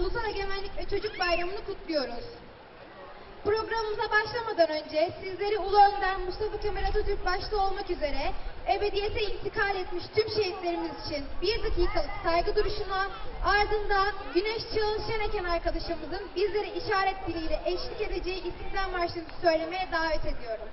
Ulusal Egemenlik ve Çocuk Bayramı'nı kutluyoruz. Programımıza başlamadan önce sizleri Ulu Önder Mustafa Kemal Atatürk başta olmak üzere ebediyete intikal etmiş tüm şehitlerimiz için bir dakikalık saygı duruşuna ardından Güneş Çağıl Şeneken arkadaşımızın bizlere işaret diliyle eşlik edeceği İstiklal Marşı'nı söylemeye davet ediyorum.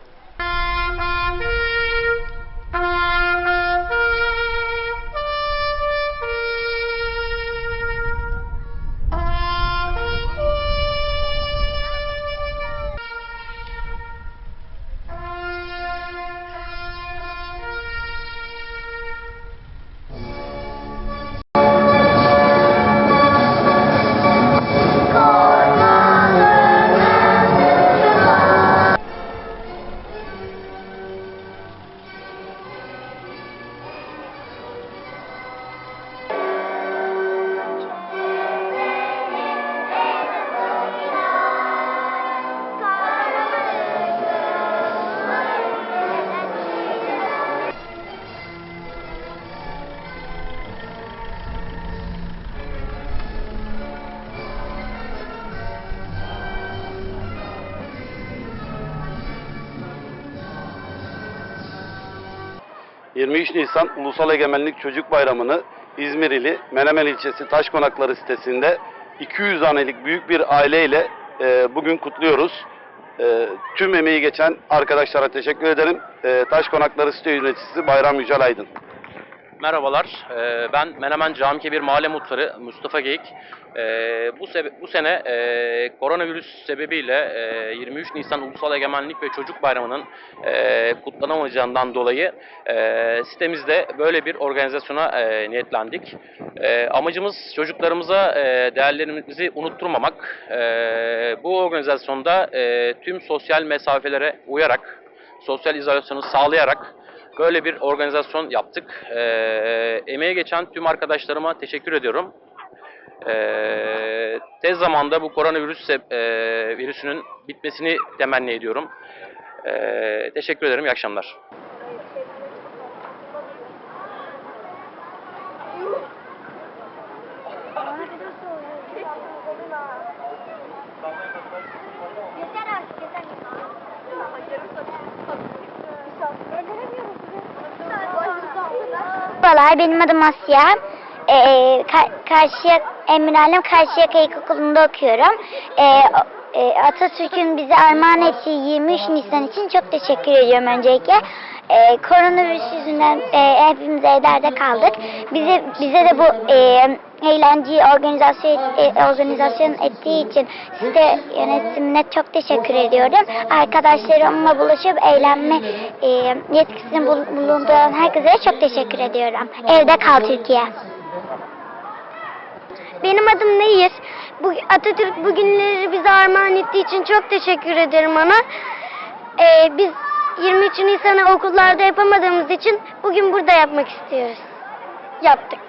23 Nisan Ulusal Egemenlik Çocuk Bayramı'nı İzmir ili Menemen ilçesi Taşkonakları sitesinde 200 hanelik büyük bir aileyle e, bugün kutluyoruz. E, tüm emeği geçen arkadaşlara teşekkür ederim. E, Taşkonakları site yöneticisi Bayram Yücel Aydın. Merhabalar, ee, ben Menemen Camikebir Mahalle Muhtarı Mustafa Geyik. Ee, Bu, bu sene e, koronavirüs sebebiyle e, 23 Nisan Ulusal Egemenlik ve Çocuk Bayramı'nın e, kutlanamayacağından dolayı e, sitemizde böyle bir organizasyona e, niyetlendik. E, Amacımız çocuklarımıza e, değerlerimizi unutturmamak. E, Bu organizasyonda e, tüm sosyal mesafelere uyarak, sosyal izolasyonu sağlayarak Böyle bir organizasyon yaptık. Ee, emeğe geçen tüm arkadaşlarıma teşekkür ediyorum. Ee, tez zamanda bu koronavirüs e, virüsünün bitmesini temenni ediyorum. Ee, teşekkür ederim. İyi akşamlar. Merhabalar benim adım Asya. Ee, Ka- Karşıya Emir Alem Karşıyaka İlkokulu'nda okuyorum. Ee, e, Atatürk'ün bize armağan ettiği 23 Nisan için çok teşekkür ediyorum öncelikle. Ee, koronavirüs yüzünden e, hepimiz evlerde kaldık. Bize bize de bu e, eğlenceyi organizasyon e, organizasyon ettiği için site yönetimine çok teşekkür ediyorum. Arkadaşlarımla buluşup eğlenme e, yetkisini bul- bulunduran herkese çok teşekkür ediyorum. Evde kal Türkiye. Benim adım Nehir. Bu, Atatürk bugünleri bize armağan ettiği için çok teşekkür ederim ona. Ee, biz 23 Nisan'ı okullarda yapamadığımız için bugün burada yapmak istiyoruz. Yaptık.